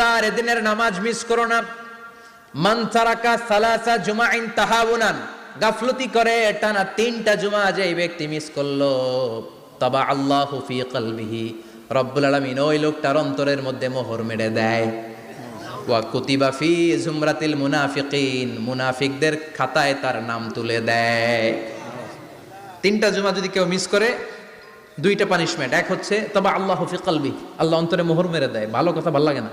খবরদার এদিনের নামাজ মিস করো না। মান তারাকা সালাসা জুমাইন তাহাউনান গাফলতি করে তিনটা জুমা যে এই ব্যক্তি মিস করল। তবা আল্লাহু কলবিহি, রব্বুল ওই লোকটার অন্তরের মধ্যে মোহর মেরে দেয়। ওয়া জুমরাতিল মুনাফিকিন, মুনাফিকদের খাতায় তার নাম তুলে দেয়। তিনটা জুমা যদি কেউ মিস করে, দুইটা পানিশমেন্ট, এক হচ্ছে তবে আল্লাহ ফি কলবি আল্লাহ অন্তরে মোহর মেরে দেয়। ভালো কথা, ভালো লাগে না।